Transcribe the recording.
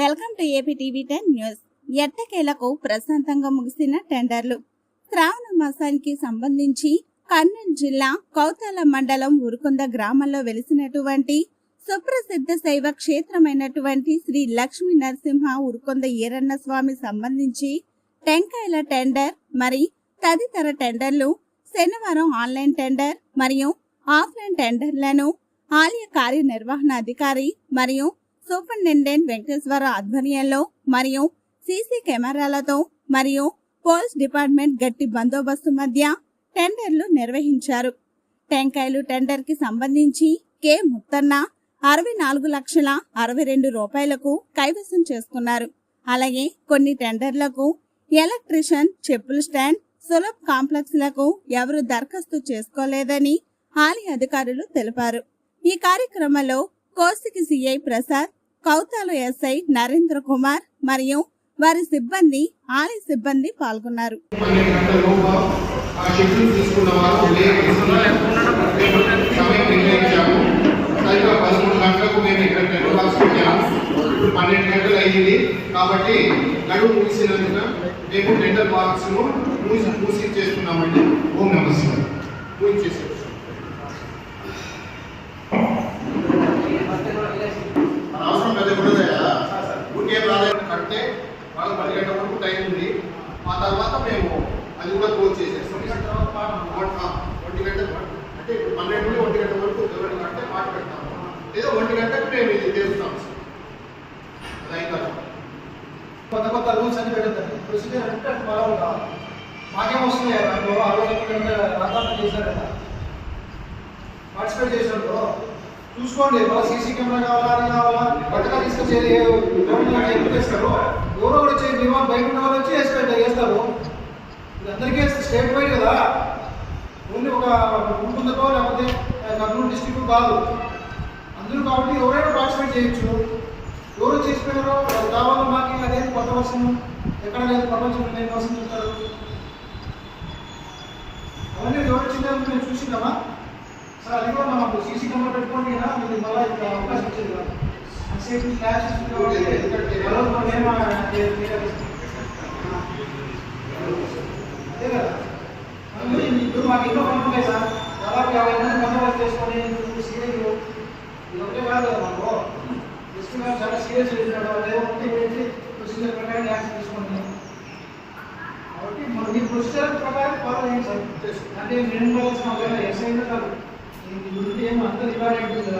Welcome to AP TV ten news. ఎట్టకేలకు ప్రశాంతంగా ముగిసిన టెండర్లు. శ్రావణ మాసానికి సంబంధించి కర్నూలు జిల్లా కౌతాల మండలం ఉరుకొంద గ్రామంలో వెలిసినటువంటి సుప్రసిద్ధ శైవ క్షేత్రమైనటువంటి శ్రీ లక్ష్మీ నరసింహ ఉరుకొంద ఈరన్న స్వామి సంబంధించి టెంకాయల టెండర్ మరి తదితర టెండర్లు శనివారం ఆన్లైన్ టెండర్ మరియు ఆఫ్లైన్ టెండర్లను ఆలయ కార్యనిర్వహణాధికారి మరియు సూపరింటెండెంట్ వెంకటేశ్వర ఆధ్వర్యంలో మరియు సీసీ కెమెరాలతో మరియు పోలీస్ డిపార్ట్మెంట్ గట్టి బందోబస్తు మధ్య టెండర్లు నిర్వహించారు. టెంకాయలు టెండర్కి సంబంధించి కె. ముత్తన్న అరవై నాలుగు లక్షల అరవై రెండు రూపాయలకు కైవసం చేసుకున్నారు. అలాగే కొన్ని టెండర్లకు ఎలక్ట్రిషియన్ చెప్పుల స్టాండ్ సులభ్ కాంప్లెక్స్లకు ఎవరు దరఖాస్తు చేసుకోలేదని హాలీ అధికారులు తెలిపారు. ఈ కార్యక్రమంలో కోసికి సిఐ ప్రసాద్ కౌతాలు ఎస్ఐ నరేంద్ర కుమార్ మరియు వారి సిబ్బంది ఆలయ సిబ్బంది పాల్గొన్నారు. పన్నెండు మేము టెండర్ గంటలు అయ్యింది కాబట్టి గడువు ముగిసినందున మేము టెండర్ మూసి మూసి చేస్తున్నామండి. ఓం నమస్కారం మూసి చేసేస్తాం మేము ఇది చేస్తాం అది కొత్త కొత్త రూల్స్ అని పెడుతుంది ప్రొసీజర్ అంటే అటు ఫాలో కావాలి మాకేం వస్తుంది దాంట్లో ఆ రోజు రాజాంతం చేశారు కదా పార్టిసిపేట్ చేసినప్పుడు చూసుకోండి మళ్ళీ సీసీ కెమెరా కావాలా అని కావాలా? కొత్తగా తీసుకొచ్చేది చేస్తారు? ఎవరో కూడా వచ్చి మీ వాళ్ళు బయట ఉన్న వాళ్ళు వచ్చి వేసి వేస్తారు ఇది అందరికీ స్టేట్ వైడ్ కదా. ఓన్లీ ఒక ఉంటుందో లేకపోతే కర్నూలు డిస్టిక్ కాదు. అందరూ కాబట్టి ఎవరైనా పార్టిసిపేట్ చేయొచ్చు. ఎవరు చేసిపోయారో వాళ్ళు కావాలి మాకు అదే కొత్త వర్షం ఎక్కడ లేదు ప్రపంచంలో లేని వర్షం చెప్తారు. అవన్నీ ఎవరు వచ్చిందో మేము చూసిందామా సార్ అది కూడా మనం సీసీ కెమెరా పెట్టుకోండి కదా మీకు మళ్ళీ ఇక్కడ అవకాశం వచ్చేది కదా. సేఫ్టీ క్లాస్ అదే కదా. మాకు ఎన్నో పనులు ఉన్నాయి సార్. దాదాపు యాభై మంది బందోబస్తు చేసుకొని ఇది కాదు చాలా సీరియస్ చేసినాడు వాళ్ళు ఏమంటే ఏంటి? ప్రొసీజర్ ప్రకారం యాక్షన్ తీసుకోండి. కాబట్టి మన ప్రొసీజర్ ప్రకారం ఫాలో సార్. అంటే నేను కావాల్సిన అవసరం ఎస్ఐ కాదు. గురించి ఏమో అంత రికార్డ్ అయిపోతుంది